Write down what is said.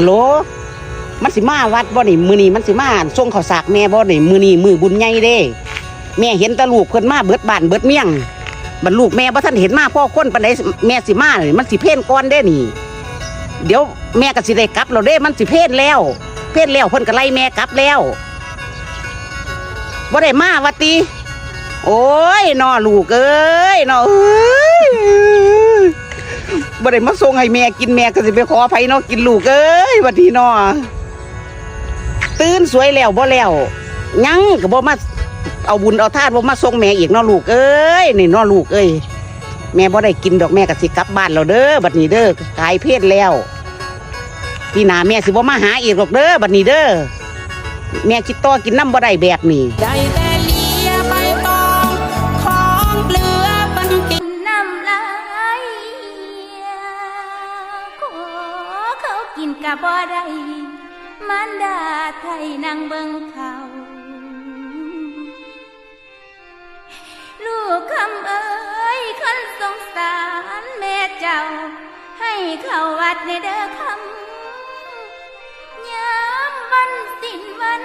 ฮัลโหล มันสิมาวัดบ่นี่มือนี้มันสิมาส่งข้าวสากแม่บ่นี่มือนี้มื้อบุญใหญ่เด้ แม่เห็นตะลูกเพิ่นมาเบิดบ้านเบิดเมี่ยงบรรลูกแม่บ่ทันเห็นมาพ่อคนปานใดแม่สิมานี่มันสิเพ่นก่อนเด้นี่ เดี๋ยวแม่ก็สิได้กลับแล้วเด้ มันสิเพ่นแล้ว เพ่นแล้วเพิ่นก็ไล่แม่กลับแล้วบ่ได้มาวัดติโอ้ยนอลูกเอ้ยนอเอ้ย ได้มาส่งให้แม่กินแม่ก็สิไปขอไผเนาะกินลูกเอ้ยวัดนี้นอตื่นสวยแล้วบ่แล้วยังก็บ่มาเอาบุญเอาทานบ่มาส่งแม่อีกเนาะลูกเอ้ยนี่เนาะลูกเอ้ยแม่บ่ได้กินดอกแม่ก็สิกลับบ้านแล้วเด้อบัดนี้เด้อกายเพศแล้วพี่หนาแม่สิบ่มาหาอีกหรอกเด้อบัดนี้เด้อแม่คิดต่อกินน้ำบ่ได้แบบนี้ กินกะบ่ได้มันดาไทยนางเบิงเขา ลูกคำเอ้ยคนสงสารแม่เจ้า ให้เข้าวัดในเด้อคำยามวันสิ้นวัน